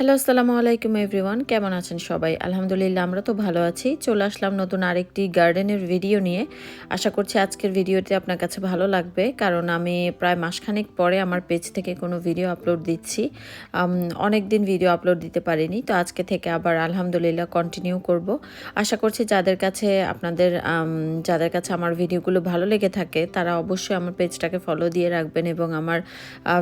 Hello, আসসালামু আলাইকুম everyone. কেমন আছেন সবাই? আলহামদুলিল্লাহ, আমরা তো ভালো আছি। চলে আসলাম নতুন আরেকটি গার্ডেনের ভিডিও নিয়ে। আশা করছি আজকের ভিডিওটি আপনার কাছে ভালো লাগবে, কারণ আমি প্রায় মাসখানেক পরে আমার পেজ থেকে কোনো ভিডিও আপলোড দিচ্ছি। অনেক দিন ভিডিও আপলোড দিতে পারিনি, তো আজকে থেকে আবার আলহামদুলিল্লাহ কন্টিনিউ করব। আশা করছি যাদের কাছে আপনাদের যাদের কাছে আমার ভিডিওগুলো ভালো লেগে থাকে, তারা অবশ্যই আমার পেজটাকে ফলো দিয়ে রাখবেন এবং আমার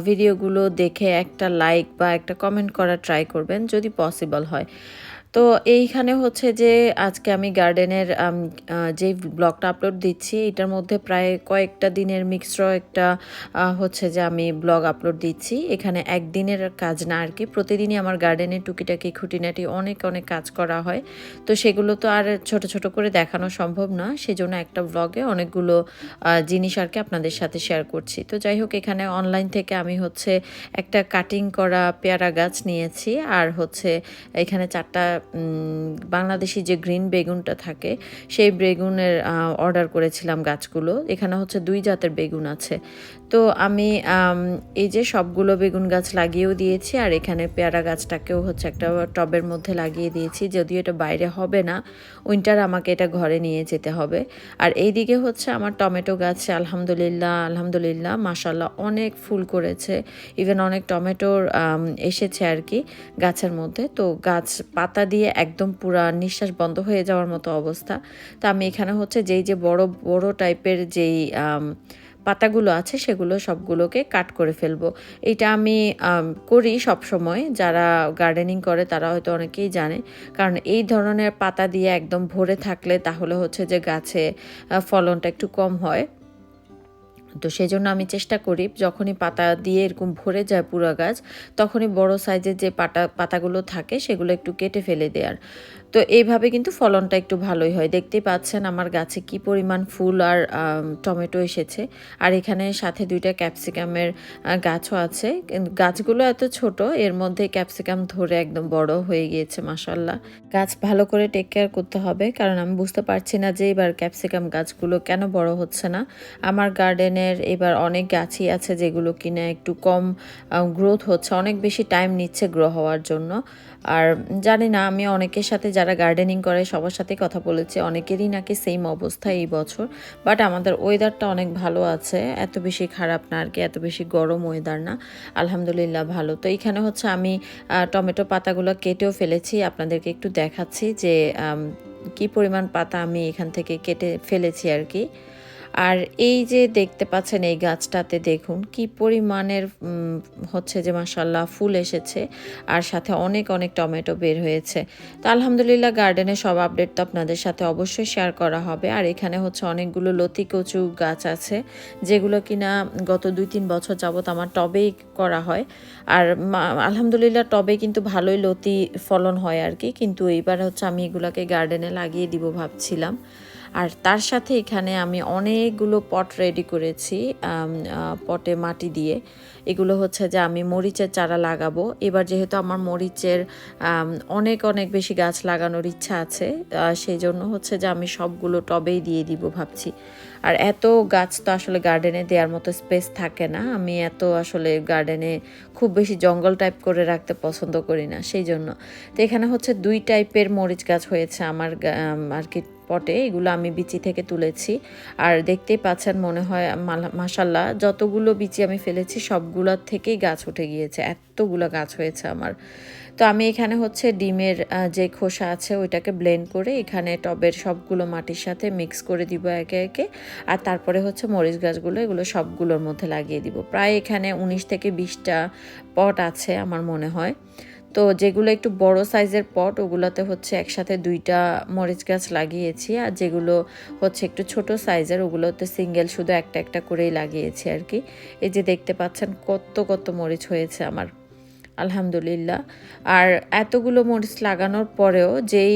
ভিডিওগুলো দেখে একটা লাইক বা একটা কমেন্ট করা ট্রাই করবেন যদি পসিবল হয়। তো এইখানে হচ্ছে যে আজকে আমি গার্ডেনের যে ব্লগটা আপলোড দিচ্ছি, এটার মধ্যে প্রায় কয়েকটা দিনের মিক্সড একটা হচ্ছে যে আমি ব্লগ আপলোড দিচ্ছি। এখানে একদিনের কাজ না আর কি, প্রতিদিনই আমার গার্ডেনের টুকিটাকি খুঁটিনাটি অনেক অনেক কাজ করা হয়। তো সেগুলো তো আর ছোট ছোট করে দেখানো সম্ভব না, সেজন্য একটা ব্লগে অনেকগুলো জিনিস আর কি আপনাদের সাথে শেয়ার করছি। তো যাই হোক, এখানে অনলাইন থেকে আমি হচ্ছে একটা কাটিং করা পেয়ারা গাছ নিয়েছি, আর হচ্ছে এখানে চারটা বাংলাদেশি যে গ্রিন বেগুনটা থাকে, সেই বেগুনের অর্ডার করেছিলাম গাছগুলো। এখানে হচ্ছে দুই জাতের বেগুন আছে। তো আমি এই যে সবগুলো বেগুন গাছ লাগিয়েও দিয়েছি, আর এখানে পেয়ারা গাছটাকেও হচ্ছে একটা টবের মধ্যে লাগিয়ে দিয়েছি। যদিও এটা বাইরে হবে না, উইন্টার আমাকে এটা ঘরে নিয়ে যেতে হবে। আর এইদিকে হচ্ছে আমার টমেটো গাছে, আলহামদুলিল্লাহ আলহামদুলিল্লাহ মাসাল্লাহ অনেক ফুল করেছে। ইভেন অনেক টমেটোর এসেছে আর কি গাছের মধ্যে। তো গাছ পাতা দিয়ে একদম পুরা নিঃশ্বাস বন্ধ হয়ে যাওয়ার মতো অবস্থা। তো আমি এখানে হচ্ছে যেই যে বড় বড় টাইপের যেই পাতাগুলো আছে সেগুলো সবগুলোকে কাট করে ফেলব। এটা আমি করি সব সময় যারা গার্ডেনিং করে তারা হয়তো অনেকেই জানে। কারণ এই ধরনের পাতা দিয়ে একদম ভরে থাকলে তাহলে হচ্ছে যে গাছে ফলনটা একটু কম হয়। তো সেই জন্য আমি চেষ্টা করি, যখনই পাতা দিয়ে এরকম ভরে যায় পুরা গাছ, তখনই বড় সাইজের যে পাতা পাতাগুলো থাকে, সেগুলো একটু কেটে ফেলে দেওয়ার। তো এইভাবে কিন্তু ফলনটা একটু ভালোই হয়। দেখতেই পাচ্ছেন আমার গাছে কি পরিমাণ ফুল আর টমেটো এসেছে। আর এখানে সাথে দুইটা ক্যাপসিকামের গাছও আছে। গাছগুলো এত ছোট, এর মধ্যে ক্যাপসিকাম ধরে একদম বড় হয়ে গিয়েছে মাসাল্লাহ গাছ ভালো করে টেক কেয়ার করতে হবে, কারণ আমি বুঝতে পারছি না যে এবার ক্যাপসিকাম গাছগুলো কেন বড় হচ্ছে না। আমার গার্ডেনের এবার অনেক গাছই আছে যেগুলো কিনা একটু কম গ্রোথ হচ্ছে, অনেক বেশি টাইম নিচ্ছে গ্রো হওয়ার জন্য। আর জানি না, আমি অনেকের সাথে যারা গার্ডেনিং করে সবার সাথে কথা বলেছি, অনেকেরই নাকি সেম অবস্থা এই বছর। বাট আমাদের ওয়েদারটা অনেক ভালো আছে, এত বেশি খারাপ না আর কি, এত বেশি গরম ওয়েদার না। আলহামদুলিল্লাহ ভালো। তো এইখানে হচ্ছে আমি টমেটো পাতাগুলো কেটেও ফেলেছি, আপনাদেরকে একটু দেখাচ্ছি যে কি পরিমাণ পাতা আমি এখান থেকে কেটে ফেলেছি আর কি। আর এই যে দেখতে পাচ্ছেন এই গাছটাতে দেখুন, কি পরিমাণের হচ্ছে যে মাসাল্লাহ ফুল এসেছে আর সাথে অনেক অনেক টমেটো বের হয়েছে। তো আলহামদুলিল্লাহ গার্ডেনে সব আপডেট তো আপনাদের সাথে অবশ্যই শেয়ার করা হবে। আর এখানে হচ্ছে অনেকগুলো লতি কচু গাছ আছে, যেগুলো কিনা গত দুই তিন বছর যাবত আমার টবেই করা হয়। আর আলহামদুলিল্লাহ টবে কিন্তু ভালোই লতি ফলন হয় আর কি। কিন্তু এইবার হচ্ছে আমি এগুলোকে গার্ডেনে লাগিয়ে দিব ভাবছিলাম। আর তার সাথে এখানে আমি অনেকগুলো পট রেডি করেছি পটে মাটি দিয়ে। এগুলো হচ্ছে যে আমি মরিচের চারা লাগাবো। এবার যেহেতু আমার মরিচের অনেক অনেক বেশি গাছ লাগানোর ইচ্ছা আছে সেই জন্য হচ্ছে যে আমি সবগুলো টবেই দিয়ে দিব ভাবছি। আর এত গাছ তো আসলে গার্ডেনে দেওয়ার মতো স্পেস থাকে না। আমি এত আসলে গার্ডেনে খুব বেশি জঙ্গল টাইপ করে রাখতে পছন্দ করি না সেই জন্য তো এখানে হচ্ছে দুই টাইপের মরিচ গাছ হয়েছে আমার আর কি পটে এগুলো আমি বিচি থেকে তুলেছি। আর দেখতেই পাচ্ছেন মনে হয় মাসাল্লাহ যতগুলো বিচি আমি ফেলেছি সবগুলোর থেকেই গাছ উঠে গিয়েছে, এতগুলো গাছ হয়েছে আমার। তো আমি এখানে হচ্ছে ডিমের যে খোসা আছে ওইটাকে ব্লেন্ড করে এখানে টবের সবগুলো মাটির সাথে মিক্স করে দিব একে একে। আর তারপরে হচ্ছে মরিচ গাছগুলো, এগুলো সবগুলোর মধ্যে লাগিয়ে দিব। প্রায় এখানে উনিশ থেকে বিশটা পট আছে আমার মনে হয়। তো যেগুলো একটু বড় সাইজের পট, ওগুলোতে হচ্ছে একসাথে দুইটা মরিচ গাছ লাগিয়েছি আর যেগুলো হচ্ছে একটু ছোট সাইজের, ওগুলোতে সিঙ্গেল শুধু একটা একটা করেই লাগিয়েছি আর কি। এই যে দেখতে পাচ্ছেন কত কত মরিচ হয়েছে আমার। আলহামদুলিল্লাহ। আর এতগুলো মরিচ লাগানোর পরেও যেই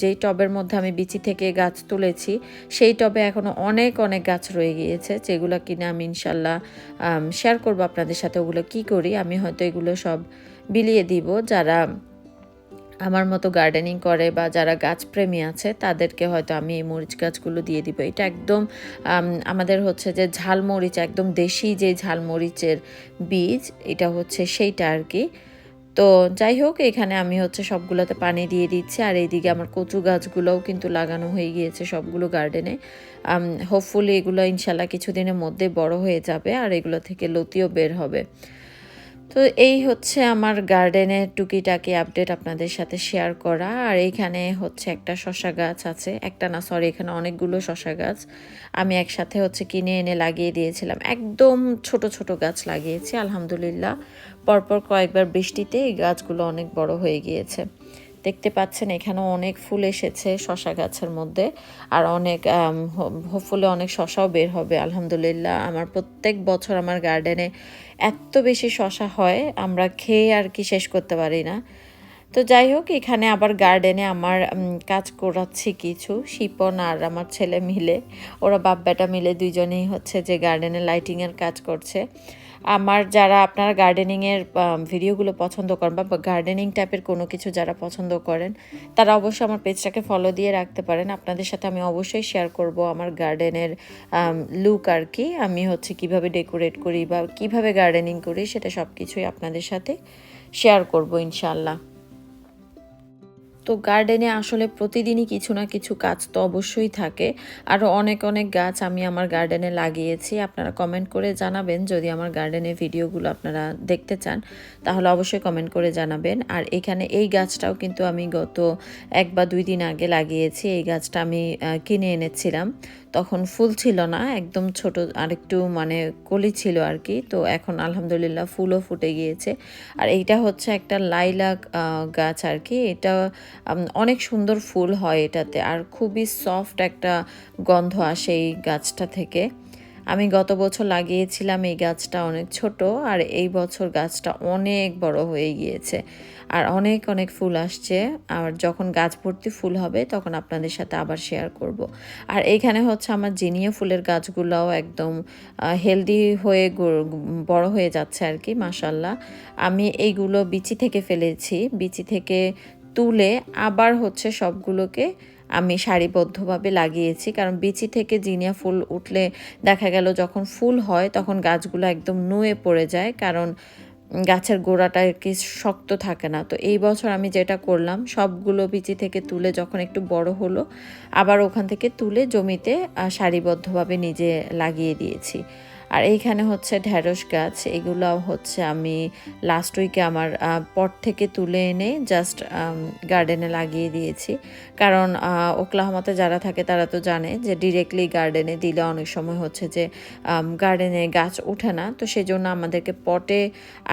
যেই টবের মধ্যে আমি বিচি থেকে গাছ তুলেছি, সেই টবে এখনও অনেক অনেক গাছ রয়ে গিয়েছে, যেগুলো কিনা আমি ইনশাল্লাহ শেয়ার করব আপনাদের সাথে ওগুলো কি করি। আমি হয়তো এগুলো সব বিলিয়ে দিব যারা আমার মতো গার্ডেনিং করে বা যারা গাছপ্রেমী আছে, তাদেরকে হয়তো আমি এই মরিচ গাছগুলো দিয়ে দিব। এটা একদম আমাদের হচ্ছে যে ঝালমরিচ একদম দেশি যে ঝালমরিচের বীজ, এটা হচ্ছে সেইটা আর কি। তো যাই হোক, এখানে আমি হচ্ছে সবগুলোতে পানি দিয়ে দিচ্ছি আর এইদিকে আমার কচু গাছগুলোও কিন্তু লাগানো হয়ে গিয়েছে সবগুলো গার্ডেনে হোপফুলি এগুলো ইনশাল্লাহ কিছুদিনের মধ্যে বড় হয়ে যাবে আর এগুলো থেকে লতিও বের হবে। তো এই হচ্ছে আমার গার্ডেনের টুকিটাকি আপডেট আপনাদের সাথে শেয়ার করা। আর এইখানে হচ্ছে একটা শশা গাছ আছে। একটা না সরি এখানে অনেকগুলো শশা গাছ। আমি একসাথে হচ্ছে কিনে এনে লাগিয়ে দিয়েছিলাম। একদম ছোট ছোট গাছ লাগিয়েছি, আলহামদুলিল্লাহ। পরপর কয়েকবার বৃষ্টিতে এই গাছগুলো অনেক বড় হয়ে গিয়েছে। দেখতে পাচ্ছেন, এখানেও অনেক ফুল এসেছে শশা গাছের মধ্যে। আর অনেক হোপফুলি অনেক শশাও বের হবে, আলহামদুলিল্লাহ। আমার প্রত্যেক বছর আমার গার্ডেনে এত বেশি শশা হয়, আমরা খেয়ে আর কি শেষ করতে পারি না। তো যাই হোক, এখানে আবার গার্ডেনে আমার কাজ করাচ্ছি কিছু, শিপন আর আমার ছেলে মিলে। ওরা বাপ বেটা মিলে দুইজনেই হচ্ছে যে গার্ডেনে লাইটিংয়ের কাজ করছে। আমার যারা আপনারা গার্ডেনিংয়ের ভিডিওগুলো পছন্দ করেন বা গার্ডেনিং টাইপের কোনো কিছু যারা পছন্দ করেন, তারা অবশ্যই আমার পেজটাকে ফলো দিয়ে রাখতে পারেন। আপনাদের সাথে আমি অবশ্যই শেয়ার করব আমার গার্ডেনের লুক আর কি। আমি হচ্ছে কীভাবে ডেকোরেট করি বা কীভাবে গার্ডেনিং করি, সেটা সব কিছুই আপনাদের সাথে শেয়ার করব ইনশাল্লাহ তো গার্ডেনে আসলে প্রতিদিনই কিছু না কিছু কাজ তো অবশ্যই থাকে। আরও অনেক অনেক গাছ আমি আমার গার্ডেনে লাগিয়েছি। আপনারা কমেন্ট করে জানাবেন। যদি আমার গার্ডেনের ভিডিওগুলো আপনারা দেখতে চান, তাহলে অবশ্যই কমেন্ট করে জানাবেন। আর এখানে এই গাছটাও কিন্তু আমি গত এক বা দুই দিন আগে লাগিয়েছি। এই গাছটা আমি কিনে এনেছিলাম। তখন ফুল ছিল না, একদম ছোট, আরেকটু মানে কলি ছিল আর কি তো এখন আলহামদুলিল্লাহ ফুলও ফুটে গিয়েছে। আর এইটা হচ্ছে একটা লাইলাক গাছ আর কি এটা অনেক সুন্দর ফুল হয় এটাতে আর খুবই সফট একটা গন্ধ আসে এই গাছটা থেকে আমি গত বছর লাগিয়েছিলাম এই গাছটা অনেক ছোট আর এই বছর গাছটা অনেক বড় হয়ে গিয়েছে আর অনেক অনেক ফুল আসছে আর যখন গাছ ভর্তি ফুল হবে তখন আপনাদের সাথে আবার শেয়ার করব। আর এইখানে হচ্ছে আমার জিনিয়া ফুলের গাছগুলোও একদম হেলদি হয়ে বড় হয়ে যাচ্ছে আর কি মাসাল্লাহ আমি এইগুলো বিচি থেকে ফেলেছি, বিচি থেকে তুলে আবার হচ্ছে সবগুলোকে আমি সারিবদ্ধভাবে লাগিয়েছি। কারণ বিচি থেকে জিনিয়া ফুল উঠলে দেখা গেল যখন ফুল হয় তখন গাছগুলো একদম নুয়ে পড়ে যায়। কারণ গাছের গোড়াটা কি শক্ত থাকে না। তো এই বছর আমি যেটা করলাম, সবগুলো বিচি থেকে তুলে যখন একটু বড় হলো, আবার ওখান থেকে তুলে জমিতে সারিবদ্ধভাবে নিজে লাগিয়ে দিয়েছি। আর এইখানে হচ্ছে ঢেঁড়স গাছ এগুলো হচ্ছে আমি লাস্ট উইকে আমার পট থেকে তুলে এনে জাস্ট গার্ডেনে লাগিয়ে দিয়েছি। কারণ ওকলাহমাতে যারা থাকে তারা তো জানে যে ডিরেক্টলি গার্ডেনে দিলে অনেক সময় হচ্ছে যে গার্ডেনে গাছ ওঠে না। তো সেই জন্য আমাদেরকে পটে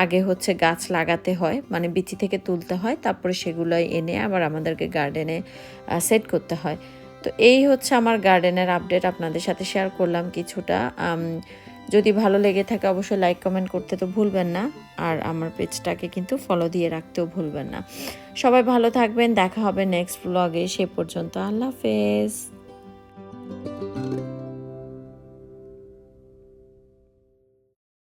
আগে হচ্ছে গাছ লাগাতে হয় মানে বিচি থেকে তুলতে হয়, তারপরে সেগুলো এনে আবার আমাদেরকে গার্ডেনে সেট করতে হয়। তো এই হচ্ছে আমার গার্ডেনের আপডেট আপনাদের সাথে শেয়ার করলাম কিছুটা। যদি ভালো লেগে থাকে অবশ্যই লাইক কমেন্ট করতে তো ভুলবেন না। আর আমার পেজটাকে কিন্তু ফলো দিয়ে রাখতেও ভুলবেন না। সবাই ভালো থাকবেন, দেখা হবে নেক্সট ব্লগে সে পর্যন্ত আল্লাহ হাফেজ।